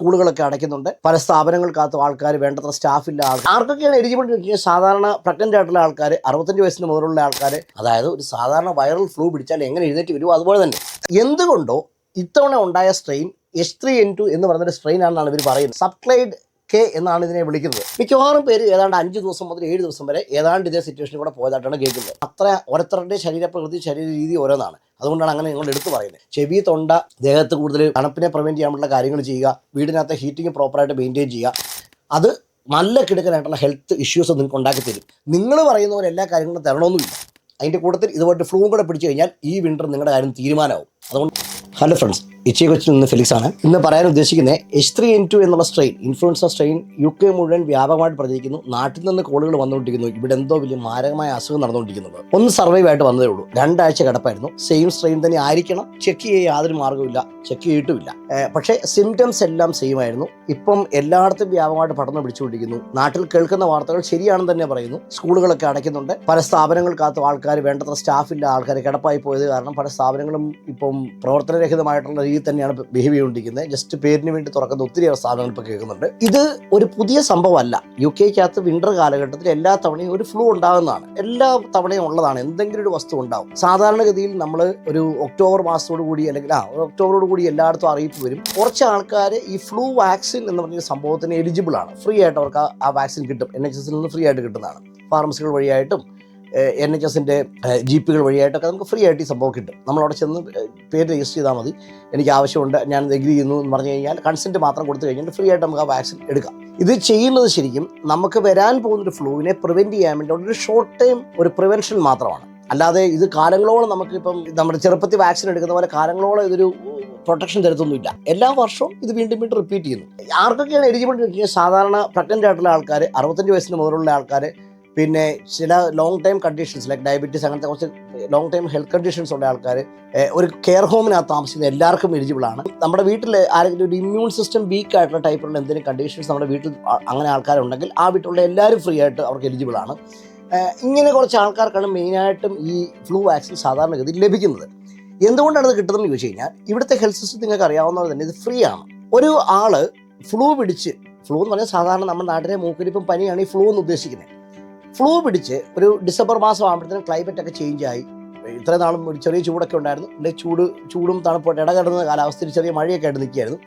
സ്കൂളുകളൊക്കെ അടയ്ക്കുന്നുണ്ട്. പല സ്ഥാപനങ്ങൾക്കകത്തും ആൾക്കാർ വേണ്ടത്ര സ്റ്റാഫില്ല ആർക്കൊക്കെയാണ് എലിജിബിലിറ്റി സാധാരണ പ്രഗ്നന്റ് ആയിട്ടുള്ള ആൾക്കാർ അറുപത്തഞ്ച് വയസ്സിന് മുതലുള്ള ആൾക്കാർ അതായത് ഒരു സാധാരണ വൈറൽ ഫ്ലൂ പിടിച്ചാൽ എങ്ങനെ എഴുന്നേറ്റ് വരുമോ അതുപോലെ തന്നെ എന്തുകൊണ്ടോ ഇത്തവണ ഉണ്ടായ strain H three N two എന്ന് പറയുന്ന സ്ട്രെയിൻ ആണെന്നാണ് ഇവർ പറയുന്നത്. സബ്ക്ലൈഡ് കെ എന്നാണ് ഇതിനെ വിളിക്കുന്നത്. മിക്കവാറും പേര് ഏതാണ്ട് അഞ്ച് ദിവസം മുതൽ ഏഴ് ദിവസം വരെ ഏതാണ്ട് ഇതേ സിറ്റുവേഷനിൽ കൂടെ പോയതായിട്ടാണ് കേൾക്കുന്നത്. അത്ര ഓരോരുത്തരുടെ ശരീരപ്രകൃതി ശരീര രീതി ഓരോന്നാണ്. അതുകൊണ്ടാണ് അങ്ങനെ നിങ്ങൾ എടുത്തു പറയുന്നത്. ചെവി തൊണ്ട ദേഹത്ത് കൂടുതൽ തണുപ്പിനെ പ്രിവെന്റ് ചെയ്യാനുള്ള കാര്യങ്ങൾ ചെയ്യുക വീടിനകത്ത് ഹീറ്റിംഗ് പ്രോപ്പറായിട്ട് മെയിന്റെയിൻ ചെയ്യുക. അത് നല്ല കിടക്കനായിട്ടുള്ള ഹെൽത്ത് ഇഷ്യൂസ് നിങ്ങൾക്ക് ഉണ്ടാക്കി തരും. നിങ്ങൾ പറയുന്ന പോലെ എല്ലാ കാര്യങ്ങളും തരണമെന്നില്ല. അതിന്റെ കൂട്ടത്തിൽ ഇതുപോലത്തെ ഫ്ലൂ കൂടെ പിടിച്ചു കഴിഞ്ഞാൽ ഈ വിന്റർ നിങ്ങളുടെ കാര്യം തീരുമാനമാവും. അതുകൊണ്ട് ഹലോ ഫ്രണ്ട്സ് ഇച്ചയെ കൊച്ചിൽ നിന്ന് ഫെലിക്സ് ആണ്. ഇന്ന് പറയാൻ ഉദ്ദേശിക്കുന്നത് എച്ച് ത്രീ എൻ ടു എന്നുള്ള strain influenza strain U K മുഴുവൻ വ്യാപകമായിട്ട് പ്രചരിക്കുന്നു. നാട്ടിൽ നിന്ന് കോളുകൾ വന്നുകൊണ്ടിരിക്കുന്നു. ഇവിടെ എന്തോ വലിയ മാരകമായ അസുഖം നടന്നുകൊണ്ടിരിക്കുന്നത് ഒന്ന് സർവൈവ് ആയിട്ട് വന്നതേ ഉള്ളൂ. രണ്ടാഴ്ച കിടപ്പായിരുന്നു. സെയിം സ്ട്രെയിൻ തന്നെ ആയിരിക്കണം. ചെക്ക് ചെയ്യാൻ യാതൊരു മാർഗമില്ല ചെക്ക് ചെയ്തിട്ടുമില്ല. പക്ഷേ സിംറ്റംസ് എല്ലാം സെയിം ആയിരുന്നു. ഇപ്പം എല്ലായിടത്തും വ്യാപകമായിട്ട് പഠനം പിടിച്ചുകൊണ്ടിരിക്കുന്നു. നാട്ടിൽ കേൾക്കുന്ന വാർത്തകൾ ശരിയാണെന്ന് തന്നെ പറയുന്നു. സ്കൂളുകളൊക്കെ അടയ്ക്കുന്നുണ്ട്. പല സ്ഥാപനങ്ങൾക്കകത്തും ആൾക്കാർ വേണ്ടത്ര സ്റ്റാഫില്ല ആൾക്കാർ കിടപ്പായി പോയത് കാരണം പല സ്ഥാപനങ്ങളും ഇപ്പം പ്രവർത്തനരഹിതമായിട്ടുള്ള രീതിയിൽ തന്നെയാണ് ബിഹേവ് ചെയ്തുകൊണ്ടിരിക്കുന്നത്. ജസ്റ്റ് പേരിന് വേണ്ടി തുറക്കുന്ന ഒത്തിരി സ്ഥാപനങ്ങൾ ഇപ്പോൾ കേൾക്കുന്നുണ്ട്. ഇത് ഒരു പുതിയ സംഭവമല്ല. യു കെക്കകത്ത് വിന്റർ കാലഘട്ടത്തിൽ എല്ലാ തവണയും ഒരു ഫ്ലൂ ഉണ്ടാകുന്നതാണ്. എല്ലാ തവണയും ഉള്ളതാണ്. എന്തെങ്കിലും ഒരു വസ്തു ഉണ്ടാവും. സാധാരണഗതിയിൽ നമ്മൾ ഒരു ഒക്ടോബർ മാസത്തോടു കൂടി അല്ലെങ്കിൽ ആ ഒക്ടോബറോട് കൂടി എല്ലായിടത്തും അറിയിപ്പ് വരും. കുറച്ച് ആൾക്കാർ ഈ ഫ്ലൂ വാക്സിൻ എന്ന് പറഞ്ഞ സംഭവത്തിന് എലിജിബിൾ ആണ്. ഫ്രീ ആയിട്ട് അവർക്ക് ആ വാക്സിൻ കിട്ടും. എൻ എച്ച് എസിൽ നിന്ന് ഫ്രീ ആയിട്ട് കിട്ടുന്നതാണ്. ഫാർമസികൾ വഴിയായിട്ടും എൻ എച്ച് എസിന്റെ ജീപ്പുകൾ വഴിയായിട്ടൊക്കെ നമുക്ക് ഫ്രീ ആയിട്ട് ഈ സംഭവം കിട്ടും. നമ്മളവിടെ ചെന്ന് പേര് രജിസ്റ്റർ ചെയ്താൽ മതി. എനിക്ക് ആവശ്യമുണ്ട് ഞാൻ എഗ്രി ചെയ്യുന്നു എന്ന് പറഞ്ഞു കഴിഞ്ഞാൽ കൺസെന്റ് മാത്രം കൊടുത്തു കഴിഞ്ഞാൽ ഫ്രീ ആയിട്ട് നമുക്ക് ആ വാക്സിൻ എടുക്കാം. ഇത് ചെയ്യുന്നത് ശരിക്കും നമുക്ക് വരാൻ പോകുന്ന ഒരു ഫ്ലൂവിനെ പ്രിവെന്റ് ചെയ്യാൻ വേണ്ടി ഒരു ഷോർട്ട് ടൈം ഒരു പ്രിവെൻഷൻ മാത്രമാണ്. അല്ലാതെ ഇത് കാലങ്ങളോളം നമുക്കിപ്പം നമ്മുടെ ചെറുപ്പത്തിൽ വാക്സിൻ എടുക്കുന്ന പോലെ കാലങ്ങളോളം ഇതൊരു പ്രൊട്ടക്ഷൻ തരത്തൊന്നുമില്ല. എല്ലാ വർഷവും ഇത് വീണ്ടും വീണ്ടും റിപ്പീറ്റ് ചെയ്യുന്നു. ആർക്കൊക്കെയാണ് എലിജിബിലിറ്റി സാധാരണ പ്രഗ്നന്റ് ആയിട്ടുള്ള ആൾക്കാർ അറുപത്തഞ്ച് വയസ്സിന് മുതലുള്ള ആൾക്കാർ പിന്നെ ചില long time conditions like diabetes അങ്ങനത്തെ കുറച്ച് ലോങ് ടൈം ഹെൽത്ത് കണ്ടീഷൻസ് ഉള്ള ആൾക്കാർ ഒരു കെയർ ഹോമിനകത്ത് താമസിക്കുന്ന എല്ലാവർക്കും എലിജിബിൾ ആണ്. നമ്മുടെ വീട്ടിൽ ആരെങ്കിലും ഒരു ഇമ്മ്യൂൺ സിസ്റ്റം വീക്ക് ആയിട്ടുള്ള ടൈപ്പിലുള്ള എന്തെങ്കിലും കണ്ടീഷൻസ് നമ്മുടെ വീട്ടിൽ അങ്ങനെ ആൾക്കാരുണ്ടെങ്കിൽ ആ വീട്ടിലുള്ള എല്ലാവരും ഫ്രീ ആയിട്ട് അവർക്ക് എലിജിബിൾ ആണ്. ഇങ്ങനെ കുറച്ച് ആൾക്കാർക്കാണ് മെയിനായിട്ടും ഈ ഫ്ലൂ വാക്സിൻ സാധാരണഗതിയിൽ ലഭിക്കുന്നത്. എന്തുകൊണ്ടാണ് ഇത് കിട്ടുന്നതെന്ന് ചോദിച്ചു കഴിഞ്ഞാൽ ഇവിടുത്തെ ഹെൽത്ത് സിസ്റ്റം നിങ്ങൾക്ക് അറിയാവുന്നത് തന്നെ ഇത് ഫ്രീ ആണ്. ഒരു ആൾ ഫ്ലൂ പിടിച്ച് ഫ്ലൂ എന്ന് പറഞ്ഞാൽ സാധാരണ നമ്മുടെ നാട്ടിലെ മൂക്കിരിപ്പും പനിയാണ് ഈ ഫ്ലൂ എന്ന് ഉദ്ദേശിക്കുന്നത്. ഫ്ലൂ പിടിച്ച് ഒരു ഡിസംബർ മാസം ആകുമ്പോഴത്തേനും ക്ലൈമറ്റ് ഒക്കെ ചേഞ്ച് ആയി. ഇത്ര നാളും ഒരു ചെറിയ ചൂടൊക്കെ ഉണ്ടായിരുന്നു. പിന്നെ ചൂട് ചൂടും തണുപ്പോട്ട് ഇടകലർന്ന കാലാവസ്ഥയിൽ ചെറിയ മഴയൊക്കെ ആയിട്ട് നിൽക്കുകയായിരുന്നു.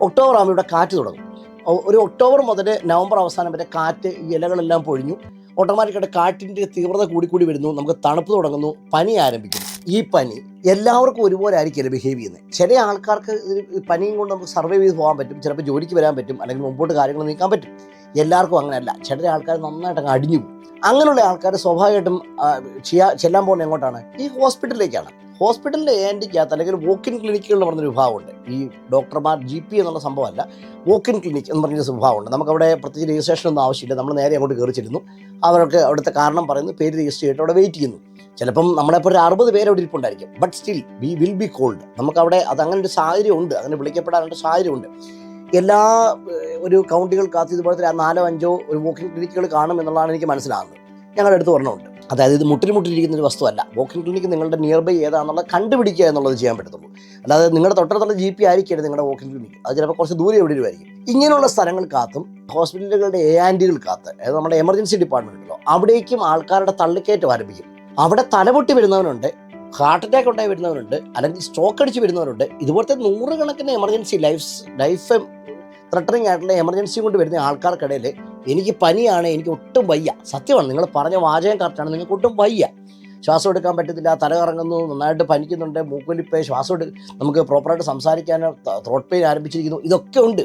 ഒക്ടോബർ ആകുമ്പോൾ ഇവിടെ കാറ്റ് തുടങ്ങും. ഒരു ഒക്ടോബർ മുതൽ നവംബർ അവസാനം വരെ കാറ്റ് ഈ ഇലകളെല്ലാം പൊഴിഞ്ഞു. ഓട്ടോമാറ്റിക്കായിട്ട് കാറ്റിന്റെ തീവ്രത കൂടിക്കൂടി വരുന്നു. നമുക്ക് തണുപ്പ് തുടങ്ങുന്നു. പനി ആരംഭിക്കുന്നു. ഈ പനി എല്ലാവർക്കും ഒരുപോലെ ആയിരിക്കില്ല ബിഹേവ് ചെയ്യുന്നത്. ചില ആൾക്കാർക്ക് പനിയും കൊണ്ട് നമുക്ക് സർവൈവ് ചെയ്ത് പോകാൻ പറ്റും. ചിലപ്പോൾ ജോലിക്ക് വരാൻ പറ്റും. അല്ലെങ്കിൽ മുമ്പോട്ട് കാര്യങ്ങൾ നീക്കാൻ പറ്റും. എല്ലാവർക്കും അങ്ങനെയല്ല. ചില ആൾക്കാർ നന്നായിട്ട് അങ്ങ് അടിഞ്ഞു പോകും. അങ്ങനെയുള്ള ആൾക്കാർ സ്വാഭാവികമായിട്ടും ചെയ്യാ ചെല്ലാൻ പോകുന്നത് എങ്ങോട്ടാണ്? ഈ ഹോസ്പിറ്റലിലേക്കാണ്. ഹോസ്പിറ്റലിലെ അകത്ത് അല്ലെങ്കിൽ വോക്കിൻ ക്ലിനിക്കുകൾ എന്ന് പറഞ്ഞൊരു വിഭാഗമുണ്ട്. ഈ ഡോക്ടർമാർ ജി പി എന്നുള്ള സംഭവമല്ല വോക്കിൻ ക്ലിനിക് എന്ന് പറഞ്ഞൊരു വിഭാഗമുണ്ട്. നമുക്കവിടെ പ്രത്യേകിച്ച് രജിസ്ട്രേഷൻ ഒന്നും ആവശ്യമില്ല. നമ്മൾ നേരെ അങ്ങോട്ട് കയറി ചെല്ലുന്നു. അവർക്ക് അവിടുത്തെ കാരണം പറയുന്നു പേര് രജിസ്റ്റർ ചെയ്തിട്ട് അവിടെ വെയിറ്റ് ചെയ്യുന്നു. ചിലപ്പം നമ്മളെപ്പോൾ ഒരു അറുപത് പേര് അവിടെ ഇരിപ്പുണ്ടായിരിക്കും. But still we will be cold നമുക്കവിടെ അത് അങ്ങനെ ഒരു സാഹചര്യം ഉണ്ട് അങ്ങനെ വിളിക്കപ്പെടാനുള്ള സാഹചര്യമുണ്ട്. എല്ലാ ഒരു കൗണ്ടികൾക്കകത്ത് ഇതുപോലത്തെ നാലോ അഞ്ചോ ഒരു വോക്കിംഗ് ക്ലിനിക്കുകൾ കാണും എന്നുള്ളതാണ് എനിക്ക് മനസ്സിലാകുന്നത്. ഞങ്ങളുടെ അടുത്ത് പറഞ്ഞുകൊണ്ട് അതായത് ഇത് മുട്ടിൽ മുട്ടിലിരിക്കുന്ന ഒരു വസ്തുവല്ല. വോക്കിംഗ് ക്ലിനിക്ക് നിങ്ങളുടെ നിയർ ബൈ ഏതാണെന്നുള്ളത് കണ്ടുപിടിക്കുക എന്നുള്ളത് ചെയ്യാൻ പറ്റത്തുള്ളൂ. അല്ലാതെ നിങ്ങളുടെ തൊട്ടടുത്തുള്ള ജി പി ആയിരിക്കരുത് നിങ്ങളുടെ വോക്കിംഗ് ക്ലിനിക്ക് അത് ചിലപ്പോൾ കുറച്ച് ദൂരെ എവിടെ ആയിരിക്കും. ഇങ്ങനെയുള്ള സ്ഥലങ്ങൾ കാത്തും ഹോസ്പിറ്റലുകളുടെ എ ആൻഡികൾക്കകത്ത് അതായത് നമ്മുടെ എമർജൻസി ഡിപ്പാർട്ട്മെന്റ് ഉണ്ടല്ലോ അവിടേക്കും ആൾക്കാരുടെ തള്ളിക്കയറ്റം ആരംഭിക്കും. അവിടെ തലപൊട്ടി വരുന്നവനുണ്ട് ഹാർട്ട് അറ്റാക്ക് ഉണ്ടായി വരുന്നവരുണ്ട് അല്ലെങ്കിൽ സ്ട്രോക്ക് അടിച്ച് വരുന്നവരുണ്ട്. ഇതുപോലത്തെ നൂറുകണക്കിന് എമർജൻസി ലൈഫ് ലൈഫ് ത്രട്ടറിങ് ആയിട്ടുള്ള എമർജൻസി കൊണ്ട് വരുന്ന ആൾക്കാർക്കിടയിൽ എനിക്ക് പനിയാണ് എനിക്ക് ഒട്ടും വയ്യ. സത്യമാണ് നിങ്ങൾ പറഞ്ഞ വാചകം കറക്റ്റാണ് നിങ്ങൾക്ക് ഒട്ടും വയ്യ. ശ്വാസം എടുക്കാൻ പറ്റത്തില്ല തല കറങ്ങുന്നു നന്നായിട്ട് പനിക്കുന്നുണ്ട് മൂക്കൊലിപ്പ് ശ്വാസം എടു നമുക്ക് പ്രോപ്പറായിട്ട് സംസാരിക്കാനോ ത്രോട്ട് പെയിൻ ആരംഭിച്ചിരിക്കുന്നു ഇതൊക്കെ ഉണ്ട്.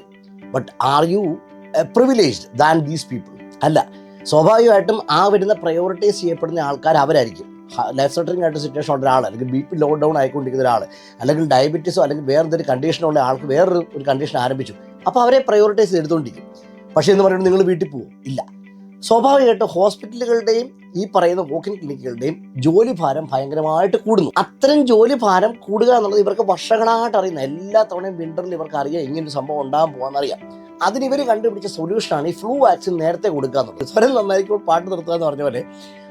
But are you privileged than these people അല്ല സ്വാഭാവികമായിട്ടും ആ വരുന്ന പ്രയോറിറ്റൈസ് ചെയ്യപ്പെടുന്ന ആൾക്കാർ അവരായിരിക്കും. ലൈഫ് സെറ്ററിംഗ് ആയിട്ട് സിറ്റുവേഷൻ ഉള്ള ഒരാൾ അല്ലെങ്കിൽ ബി പി ലോ ഡൗൺ ആയിക്കൊണ്ടിരിക്കുന്ന ഒരാൾ അല്ലെങ്കിൽ ഡയബറ്റീസോ അല്ലെങ്കിൽ വേറെ എന്തൊരു കണ്ടീഷനുള്ള ആൾക്ക് വേറൊരു ഒരു കണ്ടീഷൻ ആരംഭിച്ചു. അപ്പോൾ അവരെ പ്രയോറിറ്റൈസ് ചെയ്തുകൊണ്ടിരിക്കും പക്ഷേ എന്ന് പറയുന്നത് നിങ്ങൾ വീട്ടിൽ പോകും ഇല്ല. സ്വാഭാവികമായിട്ടും ഹോസ്പിറ്റലുകളുടെയും ഈ പറയുന്ന വോക്കിംഗ് ക്ലിനിക്കുകളുടെയും ജോലി ഭാരം ഭയങ്കരമായിട്ട് കൂടുന്നു. അത്തരം ജോലി ഭാരം കൂടുക എന്നുള്ളത് ഇവർക്ക് വർഷങ്ങളായിട്ട് അറിയുന്ന എല്ലാ തവണയും വിന്ററിൽ ഇവർക്ക് അറിയാം ഇങ്ങനൊരു സംഭവം ഉണ്ടാകാൻ പോകാമെന്നറിയാം അതിന് ഇവർ കണ്ടുപിടിച്ച സൊല്യൂഷനാണ് ഈ ഫ്ലൂ വാക്സിൻ നേരത്തെ കൊടുക്കുക എന്നുള്ളത് സ്വരം നന്നായിരിക്കും പാട്ട് നിർത്തുക എന്ന് പറഞ്ഞ പോലെ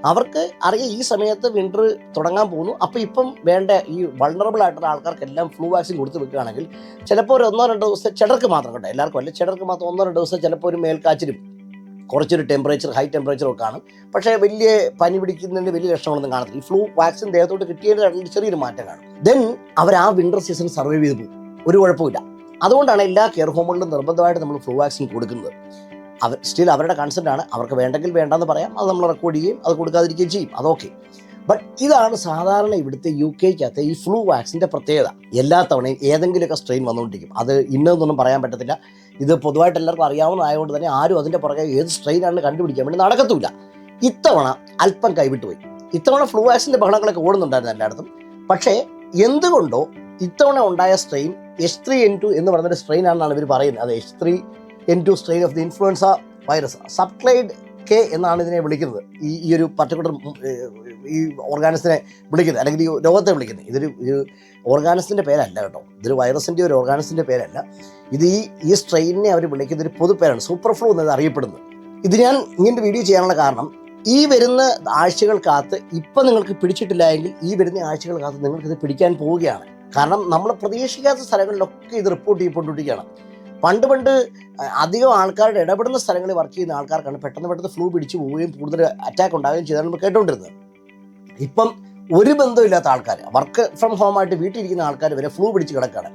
അവർക്ക് അറിയാം ഈ സമയത്ത് വിന്റർ തുടങ്ങാൻ പോകുന്നു. അപ്പോൾ ഇപ്പം വേണ്ട ഈ വൾണറബിൾ ആയിട്ടുള്ള ആൾക്കാർക്കെല്ലാം ഫ്ലൂ വാക്സിൻ കൊടുത്ത് വെക്കുകയാണെങ്കിൽ ചിലപ്പോൾ ഒരു ഒന്നോ രണ്ടോ ദിവസം ചിടർക്ക് മാത്രം കേട്ടോ എല്ലാവർക്കും അല്ല ചിടർക്ക് മാത്രം ഒന്നോ രണ്ടോ ദിവസം ചിലപ്പോൾ ഒരു മേൽക്കാച്ചിലും കുറച്ചൊരു ടെമ്പറേച്ചർ ഹൈ ടെമ്പറേച്ചറൊക്കെ കാണും. പക്ഷേ വലിയ പനി പിടിക്കുന്നതിന്റെ വലിയ ലക്ഷണങ്ങളൊന്നും കാണത്തില്ല. ഈ ഫ്ലൂ വാക്സിൻ ദേഹത്തോട്ട് കിട്ടിയതിന്റെ ചെറിയൊരു മാറ്റം കാണും. ദെൻ അവർ ആ വിന്റർ സീസൺ സർവൈവ് ചെയ്ത് പോകും. ഒരു കുഴപ്പമില്ല അതുകൊണ്ടാണ് എല്ലാ കെയർ ഹോമുകളിലും നിർബന്ധമായിട്ട് നമ്മൾ ഫ്ലൂ വാക്സിൻ കൊടുക്കുന്നത്. അവർ സ്റ്റിൽ അവരുടെ കൺസെന്റ് ആണ്. അവർക്ക് വേണ്ടെങ്കിൽ വേണ്ടെന്ന് പറയാം. അത് നമ്മൾ റെക്കോർഡ് ചെയ്യും അത് കൊടുക്കാതിരിക്കുകയും ചെയ്യും. അതൊക്കെ ബട്ട് ഇതാണ് സാധാരണ ഇവിടുത്തെ യു കെക്കകത്തെ ഈ ഫ്ലൂ വാക്സിന്റെ പ്രത്യേകത. എല്ലാ തവണയും ഏതെങ്കിലുമൊക്കെ സ്ട്രെയിൻ വന്നുകൊണ്ടിരിക്കും. അത് ഇന്നതൊന്നും പറയാൻ പറ്റത്തില്ല. ഇത് പൊതുവായിട്ട് എല്ലാവർക്കും അറിയാവുന്നതായതുകൊണ്ട് തന്നെ ആരും അതിന്റെ പുറകെ ഏത് സ്ട്രെയിനാണ് കണ്ടുപിടിക്കാൻ വേണ്ടി നടക്കത്തില്ല. ഇത്തവണ അല്പം കൈവിട്ടുപോയി. ഇത്തവണ ഫ്ലൂ വാക്സിന്റെ ബഹളങ്ങളൊക്കെ ഓടുന്നുണ്ടായിരുന്നു എല്ലായിടത്തും. പക്ഷേ എന്തുകൊണ്ടോ ഇത്തവണ ഉണ്ടായ strain H three N two എന്ന് പറഞ്ഞൊരു സ്ട്രെയിൻ ആണെന്നാണ് ഇവർ പറയുന്നത്. അത് H three N two strain of the influenza virus subclade K എന്നാണ് ഇതിനെ വിളിക്കുന്നത്. ഈ ഈ ഒരു പർട്ടിക്കുലർ ഈ ഓർഗാനിസിനെ വിളിക്കുന്നത്. അല്ലെങ്കിൽ ഈ രോഗത്തെ വിളിക്കുന്നത്. ഇതൊരു ഒരു ഓർഗാനിസിന്റെ പേരല്ല കേട്ടോ. ഇതൊരു വൈറസിന്റെ ഒരു ഓർഗാനിസിന്റെ പേരല്ല. ഇത് ഈ ഈ സ്ട്രെയിനിനെ അവർ വിളിക്കുന്ന ഒരു പൊതുപേരാണ്. സൂപ്പർ ഫ്ലൂ എന്നത് അറിയപ്പെടുന്നത്. ഇത് ഞാൻ ഇങ്ങനത്തെ വീഡിയോ ചെയ്യാനുള്ള കാരണം ഈ വരുന്ന ആഴ്ചകൾക്കകത്ത് ഇപ്പം നിങ്ങൾക്ക് പിടിച്ചിട്ടില്ല എങ്കിൽ ഈ വരുന്ന ആഴ്ചകൾക്കകത്ത് നിങ്ങൾക്കിത് പിടിക്കാൻ പോവുകയാണ്. കാരണം നമ്മൾ പ്രതീക്ഷിക്കാത്ത സ്ഥലങ്ങളിലൊക്കെ ഇത് റിപ്പോർട്ട് ചെയ്യപ്പെട്ടുകൊണ്ടിരിക്കുകയാണ്. പണ്ട് പണ്ട് അധികം ആൾക്കാരുടെ ഇടപെടുന്ന സ്ഥലങ്ങളിൽ വർക്ക് ചെയ്യുന്ന ആൾക്കാർക്കാണ് പെട്ടെന്ന് പെട്ടെന്ന് ഫ്ലൂ പിടിച്ചു പോവുകയും കൂടുതൽ അറ്റാക്ക് ഉണ്ടാവുകയും ചെയ്താണ് നമ്മൾ കേട്ടുകൊണ്ടിരുന്നത്. ഇപ്പം ഒരു ബന്ധമില്ലാത്ത ആൾക്കാർ വർക്ക് ഫ്രം ഹോം ആയിട്ട് വീട്ടിലിരിക്കുന്ന ആൾക്കാർ വരെ ഫ്ലൂ പിടിച്ച് കിടക്കുകയാണ്.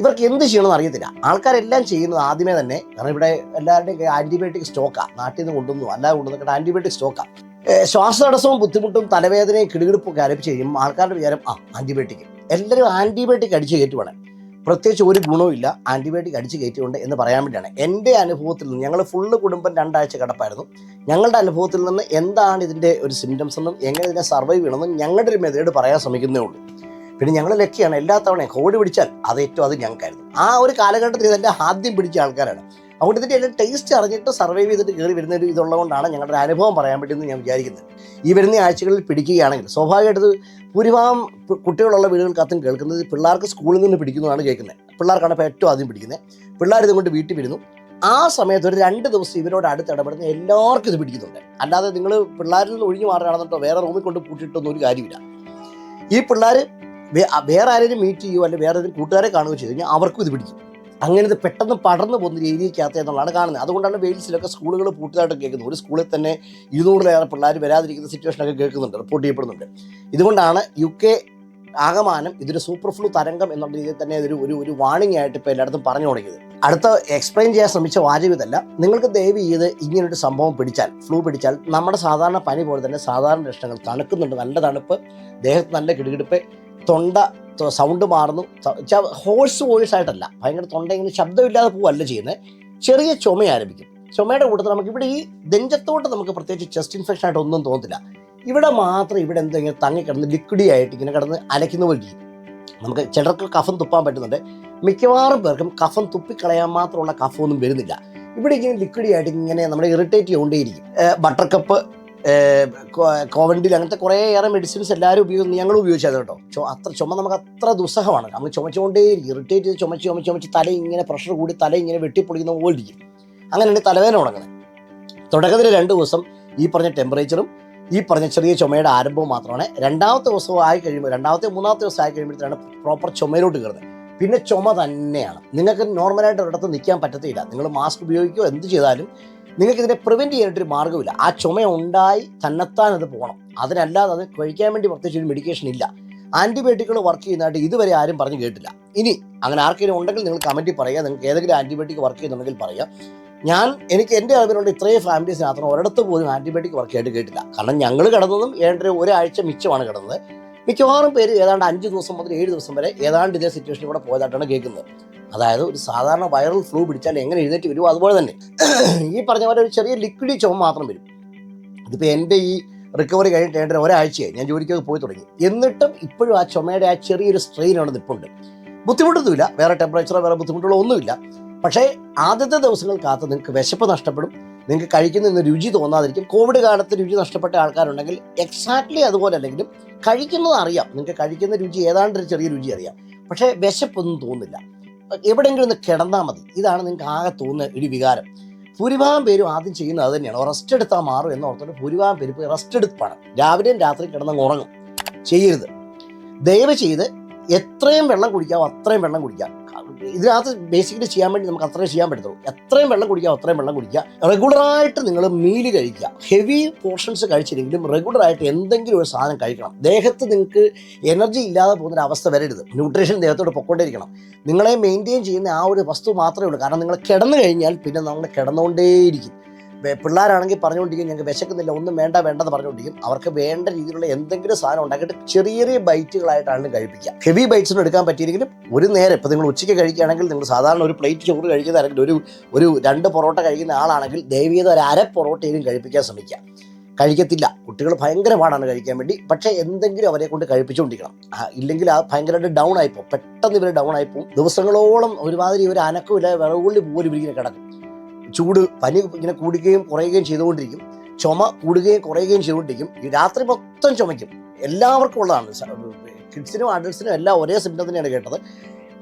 ഇവർക്ക് എന്ത് ചെയ്യണമെന്ന് അറിയത്തില്ല. ആൾക്കാരെല്ലാം ചെയ്യുന്നത് ആദ്യമേ തന്നെ കാരണം ഇവിടെ എല്ലാവരുടെയും ആന്റിബയോട്ടിക് സ്റ്റോക്കാണ് നാട്ടിൽ നിന്ന് കൊണ്ടുവന്നു അല്ലാതെ കൊണ്ടുവന്നിട്ട് ആന്റിബയോട്ടിക് സ്റ്റോക്കാണ് ശ്വാസതടസ്സവും ബുദ്ധിമുട്ടും തലവേദനയും കിടുകിടുപ്പൊക്കെ ആരംഭിച്ച് കഴിയുമ്പോൾ ആൾക്കാരുടെ വിചാരം ആ ആന്റിബയോട്ടിക് എല്ലാവരും ആന്റിബയോട്ടിക് അടിച്ച് കയറ്റുവാണ്. പ്രത്യേകിച്ച് ഒരു ഗുണവും ഇല്ല. ആന്റിബയോട്ടിക് അടിച്ച് കയറ്റിയുണ്ട് എന്ന് പറയാൻ വേണ്ടിയാണ്. എന്റെ അനുഭവത്തിൽ നിന്ന് ഞങ്ങൾ ഫുള്ള് കുടുംബം രണ്ടാഴ്ച കിടപ്പായിരുന്നു. ഞങ്ങളുടെ അനുഭവത്തിൽ നിന്ന് എന്താണ് ഇതിന്റെ ഒരു സിംറ്റംസ് എന്നും എങ്ങനെ ഇതിനെ സർവൈവ് ചെയ്യണമെന്നും ഞങ്ങളുടെ ഒരു മെത്തേഡ് പറയാൻ ശ്രമിക്കുന്നേ ഉള്ളൂ. പിന്നെ ഞങ്ങൾ ലക്കിയാണ്. എല്ലാ തവണയും കോവിഡ് പിടിച്ചാൽ അത് ഏറ്റവും അത് ഞങ്ങൾക്കായിരുന്നു. ആ ഒരു കാലഘട്ടത്തിൽ ഇതെല്ലാം ആദ്യം പിടിച്ച ആൾക്കാരാണ്. അതുകൊണ്ട് ഇതിന്റെ എല്ലാം ടേസ്റ്റ് അറിഞ്ഞിട്ട് സർവൈവ് ചെയ്തിട്ട് കയറി വരുന്ന ഒരു ഇതുള്ളതുകൊണ്ടാണ് ഞങ്ങളുടെ അനുഭവം പറയാൻ പറ്റുമെന്ന് ഞാൻ വിചാരിക്കുന്നത്. ഈ വരുന്ന ആഴ്ചകളിൽ പിടിക്കുകയാണെങ്കിൽ സ്വാഭാവികമായിട്ട് ഭൂരിഭാഗം കുട്ടികളുള്ള വീടുകൾക്കകത്തും കേൾക്കുന്നത് പിള്ളേർക്ക് സ്കൂളിൽ നിന്ന് പിടിക്കുന്നതാണ് കേൾക്കുന്നത്. പിള്ളേർക്കാണ് ഇപ്പോൾ ഏറ്റവും ആദ്യം പിടിക്കുന്നത്. പിള്ളേർ ഇതുകൊണ്ട് വീട്ടിൽ വരുന്നു. ആ സമയത്ത് ഒരു രണ്ട് ദിവസം ഇവരോട് അടുത്ത് ഇടപെടുന്ന എല്ലാവർക്കും ഇത് പിടിക്കുന്നുണ്ട്. അല്ലാതെ നിങ്ങൾ പിള്ളേരിൽ നിന്ന് ഒഴിഞ്ഞു മാറുകയാണെന്നുണ്ടോ? വേറെ റൂമിൽ കൊണ്ട് പൂട്ടിയിട്ടൊന്നും ഒരു കാര്യമില്ല. ഈ പിള്ളേർ വേറെ ആരെങ്കിലും മീറ്റ് ചെയ്യുമോ അല്ലെങ്കിൽ വേറെ ഏതെങ്കിലും കൂട്ടുകാരെ കാണുകയോ ചെയ്തു കഴിഞ്ഞാൽ അവർക്കും ഇത് പിടിക്കും. അങ്ങനെ പെട്ടെന്ന് പടർന്നു പോകുന്ന ഒരു ഏരിയക്കകത്ത് എന്നുള്ളതാണ് കാണുന്നത്. അതുകൊണ്ടാണ് വെയിൽസിലൊക്കെ സ്കൂളുകൾ പൂട്ടിയതായിട്ട് കേൾക്കുന്നത്. ഒരു സ്കൂളിൽ തന്നെ ഇരുന്നൂറിലേറെ പിള്ളേർ വരാതിരിക്കുന്ന സിറ്റുവേഷനൊക്കെ കേൾക്കുന്നുണ്ട് റിപ്പോർട്ട് ചെയ്യപ്പെടുന്നുണ്ട്. ഇതുകൊണ്ടാണ് യു കെ ആകമാനം ഇതൊരു സൂപ്പർ ഫ്ലൂ തരംഗം എന്നുള്ള രീതിയിൽ തന്നെ ഇതൊരു ഒരു ഒരു വാണിംഗ് ആയിട്ട് ഇപ്പോൾ എല്ലായിടത്തും പറഞ്ഞു തുടങ്ങിയത്. അടുത്ത എക്സ്പ്ലെയിൻ ചെയ്യാൻ ശ്രമിച്ച വാചകം ഇതല്ല. നിങ്ങൾക്ക് ദയവ് ചെയ്ത് ഇങ്ങനൊരു സംഭവം പിടിച്ചാൽ ഫ്ലൂ പിടിച്ചാൽ നമ്മുടെ സാധാരണ പനി പോലെ തന്നെ സാധാരണ ലക്ഷണങ്ങൾ തണുക്കുന്നുണ്ട്. നല്ല തണുപ്പ് ദേഹത്ത് നല്ല കിടുകിടുപ്പ് തൊണ്ട സൗണ്ട് മാറുന്നു. ഹോഴ്സ് വോയിസ് ആയിട്ടല്ല. ഭയങ്കര തൊണ്ട ഇങ്ങനെ ശബ്ദമില്ലാതെ പോവല്ല ചെയ്യുന്നത് ചെറിയ ചുമ ആരംഭിക്കും. ചുമയുടെ കൂട്ടത്തിൽ നമുക്ക് ഇവിടെ ഈ നെഞ്ചത്തോട്ട് നമുക്ക് പ്രത്യേകിച്ച് ചെസ്റ്റ് ഇൻഫെക്ഷൻ ആയിട്ട് ഒന്നും തോന്നത്തില്ല. ഇവിടെ മാത്രം ഇവിടെ എന്തോ ഇങ്ങനെ തങ്ങിക്കിടന്ന് ലിക്വിഡി ആയിട്ട് ഇങ്ങനെ കിടന്ന് അലയ്ക്കുന്ന പോലെ ചെയ്യും നമുക്ക് ചിലർക്ക് കഫം തുപ്പാൻ പറ്റുന്നുണ്ട്. മിക്കവാറും പേർക്കും കഫം തുപ്പിക്കളയാൻ മാത്രമുള്ള കഫമൊന്നും വരുന്നില്ല. ഇവിടെ ഇങ്ങനെ ലിക്വിഡി ആയിട്ട് ഇങ്ങനെ നമ്മളെ ഇറിറ്റേറ്റ് ചെയ്തുകൊണ്ടേയിരിക്കും. ബട്ടർ കപ്പ് കോവൻഡിൽ അങ്ങനത്തെ കുറേയേറെ മെഡിസിൻസ് എല്ലാവരും ഉപയോഗിക്കുന്നു ഞങ്ങൾ ഉപയോഗിച്ചത് കേട്ടോ. അത്ര ചുമ നമുക്ക് അത്ര ദുസ്സഹമാണ്. നമ്മൾ ചുമച്ചുകൊണ്ടേ ഇറിറ്റേറ്റ് ചെയ്ത് ചുമച്ച് ചുമച്ച് ചുമച്ച് തല ഇങ്ങനെ പ്രഷർ കൂടി തല ഇങ്ങനെ വെട്ടിപ്പൊളിക്കുന്ന പോലിരിക്കും അങ്ങനെയാണ് തലവേദന തുടങ്ങുന്നത് തുടക്കത്തിൽ രണ്ട് ദിവസം ഈ പറഞ്ഞ ടെമ്പറേച്ചറും ഈ പറഞ്ഞ ചെറിയ ചുമയുടെ ആരംഭവും മാത്രമാണ്. രണ്ടാമത്തെ ദിവസം ആയി കഴിയുമ്പോൾ രണ്ടാമത്തെ മൂന്നാമത്തെ ദിവസം ആയി കഴിയുമ്പോഴത്തേക്കാണ് പ്രോപ്പർ ചുമയിലോട്ട് കയറുന്നത്. പിന്നെ ചുമ തന്നെയാണ്. നിങ്ങൾക്ക് നോർമലായിട്ട് ഒരിടത്ത് നിൽക്കാൻ പറ്റത്തില്ല. നിങ്ങൾ മാസ്ക് ഉപയോഗിക്കുകയോ എന്ത് ചെയ്താലും നിങ്ങൾക്ക് ഇതിനെ പ്രിവെന്റ് ചെയ്യാനായിട്ടൊരു മാർഗമില്ല. ആ ചുമ ഉണ്ടായി തന്നെത്താൻ അത് പോകണം. അതിനല്ലാതെ അത് കഴിക്കാൻ വേണ്ടി പ്രത്യേകിച്ച് ഒരു മെഡിക്കേഷൻ ഇല്ല. ആന്റിബയോട്ടിക്കുകൾ വർക്ക് ചെയ്യുന്നതായിട്ട് ഇതുവരെ ആരും പറഞ്ഞു കേട്ടില്ല. ഇനി അങ്ങനെ ആർക്കെങ്കിലും ഉണ്ടെങ്കിൽ നിങ്ങൾ കമന്റിൽ പറയുക. നിങ്ങൾക്ക് ഏതെങ്കിലും ആന്റിബയോട്ടിക് വർക്ക് ചെയ്യുന്നുണ്ടെങ്കിൽ പറയുക. ഞാൻ എനിക്ക് എന്റെ അളവിലുള്ള ഇത്രയും ഫാമിലീസിനകത്ത് ഒരിടത്ത് പോലും ആന്റിബയോട്ടിക് വർക്ക് ആയിട്ട് കേട്ടില്ല. കാരണം ഞങ്ങൾ കിടന്നതും ഏഴര ഒരാഴ്ച മിച്ചമാണ് കിടന്നത്. മിക്കവാറും പേര് ഏതാണ്ട് അഞ്ച് ദിവസം മുതൽ ഏഴ് ദിവസം വരെ ഏതാണ്ട് ഇതേ സിറ്റുവേഷനിൽ കൂടെ പോയതായിട്ടാണ് കേൾക്കുന്നത്. അതായത് ഒരു സാധാരണ വൈറൽ ഫ്ലൂ പിടിച്ചാൽ എങ്ങനെ എഴുന്നേറ്റ് വരുമോ അതുപോലെ തന്നെ. ഈ പറഞ്ഞ പോലെ ഒരു ചെറിയ ലിക്വിഡ് ചുമ മാത്രം വരും. ഇതിപ്പോൾ എന്റെ ഈ റിക്കവറി കഴിഞ്ഞിട്ട് ഒരാഴ്ചയായി. ഞാൻ ജോലിക്കൊക്കെ പോയി തുടങ്ങി. എന്നിട്ടും ഇപ്പോഴും ആ ചുമയുടെ ആ ചെറിയൊരു സ്ട്രെയിൻ അവിടെ നിൽപ്പുണ്ട് ബുദ്ധിമുട്ടൊന്നുമില്ല. വേറെ ടെമ്പറേച്ചറോ വേറെ ബുദ്ധിമുട്ടുകളോ ഒന്നുമില്ല. പക്ഷേ ആദ്യത്തെ ദിവസങ്ങൾക്കകത്ത് നിങ്ങൾക്ക് വിശപ്പ് നഷ്ടപ്പെടും. നിങ്ങൾക്ക് കഴിക്കുന്ന രുചി തോന്നാതിരിക്കും. കോവിഡ് കാലത്ത് രുചി നഷ്ടപ്പെട്ട ആൾക്കാരുണ്ടെങ്കിൽ എക്സാക്ട്ലി അതുപോലെ അല്ലെങ്കിലും കഴിക്കുന്നത് അറിയാം. നിങ്ങൾക്ക് കഴിക്കുന്ന രുചി ഏതാണ്ട് ഒരു ചെറിയ രുചി അറിയാം. പക്ഷേ വിശപ്പൊന്നും തോന്നില്ല. എവിടെയെങ്കിലും ഒന്ന് കിടന്നാൽ മതി. ഇതാണ് നിങ്ങൾക്ക് ആകെ തോന്നുന്ന ഒരു വികാരം. ഭൂരിഭാഗം പേരും ആദ്യം ചെയ്യുന്നത് അത് തന്നെയാണ്. റെസ്റ്റ് എടുത്താൽ മാറും എന്ന് ഓർത്തിട്ട് ഭൂരിഭാഗം പേര് പോയി റെസ്റ്റ് എടുപ്പാണ്. രാവിലെയും രാത്രി കിടന്നങ്ങ് ഉറങ്ങും. ചെയ്യരുത്. ദയവ് ചെയ്ത് എത്രയും വെള്ളം കുടിക്കാവോ അത്രയും വെള്ളം കുടിക്കാം. ഇതിനകത്ത് ബേസിക്കലി ചെയ്യാൻ വേണ്ടി നമുക്ക് അത്രയും ചെയ്യാൻ പറ്റത്തുള്ളൂ. എത്രയും വെള്ളം കുടിക്കാം അത്രയും വെള്ളം കുടിക്കുക. റെഗുലറായിട്ട് നിങ്ങൾ മീൽ കഴിക്കുക. ഹെവി പോർഷൻസ് കഴിച്ചില്ലെങ്കിലും റെഗുലറായിട്ട് എന്തെങ്കിലും ഒരു സാധനം കഴിക്കണം. ദേഹത്ത് നിങ്ങൾക്ക് എനർജി ഇല്ലാതെ പോകുന്ന അവസ്ഥ വരരുത്. ന്യൂട്രീഷൻ ദേഹത്തോട് പൊക്കോണ്ടിരിക്കണം നിങ്ങളെ മെയിന്റെയിൻ ചെയ്യുന്ന ആ ഒരു വസ്തു മാത്രമേ ഉള്ളൂ. കാരണം നിങ്ങൾ കിടന്നു കഴിഞ്ഞാൽ പിന്നെ നമ്മൾ കിടന്നുകൊണ്ടേയിരിക്കും. പിള്ളേരാണെങ്കിൽ പറഞ്ഞുകൊണ്ടിരിക്കും ഞങ്ങൾക്ക് വിശക്കുന്നില്ല ഒന്നും വേണ്ട വേണ്ടെന്ന് പറഞ്ഞുകൊണ്ടിരിക്കും. അവർക്ക് വേണ്ട രീതിയിലുള്ള എന്തെങ്കിലും സാധനം ഉണ്ടാക്കിയിട്ട് ചെറിയ ചെറിയ ബൈറ്റുകളായിട്ടാണ് കഴിപ്പിക്കുക. ഹെവി ബൈറ്റ്സിന് എടുക്കാൻ പറ്റിയില്ലെങ്കിലും ഒരു നേരം ഇപ്പോൾ നിങ്ങൾ ഉച്ചയ്ക്ക് കഴിക്കുകയാണെങ്കിൽ നിങ്ങൾ സാധാരണ ഒരു പ്ലേറ്റ് ചോറ് കഴിക്കുന്ന അല്ലെങ്കിൽ ഒരു ഒരു രണ്ട് പൊറോട്ട കഴിക്കുന്ന ആളാണെങ്കിൽ ദൈവീത ഒരു അര പൊറോട്ടയിലും കഴിപ്പിക്കാൻ ശ്രമിക്കുക. കഴിക്കത്തില്ല. കുട്ടികൾ ഭയങ്കര പാടാണ് കഴിക്കാൻ വേണ്ടി. പക്ഷേ എന്തെങ്കിലും അവരെ കൊണ്ട് കഴിപ്പിച്ചുകൊണ്ടിരിക്കണം. ഇല്ലെങ്കിൽ ആ ഭയങ്കരമായിട്ട് ഡൗൺ ആയിപ്പോൾ പെട്ടെന്ന് ഇവർ ഡൗൺ ആയിപ്പോൾ ദിവസങ്ങളോളം ഒരുമാതിരി ഒരു അനക്കമില്ല വിറകുള്ളി പോലും ഇവരിങ്ങനെ കിടക്കും. ചൂട് പനി ഇങ്ങനെ കൂടുകയും കുറയുകയും ചെയ്തുകൊണ്ടിരിക്കും. ചുമ കൂടുകയും കുറയുകയും ചെയ്തുകൊണ്ടിരിക്കും. ഈ രാത്രി മൊത്തം ചുമയ്ക്കും. എല്ലാവർക്കും ഉള്ളതാണ്. കിഡ്സിനും അഡൽസിനും എല്ലാം ഒരേ സിംറ്റം തന്നെയാണ് കേട്ടത്.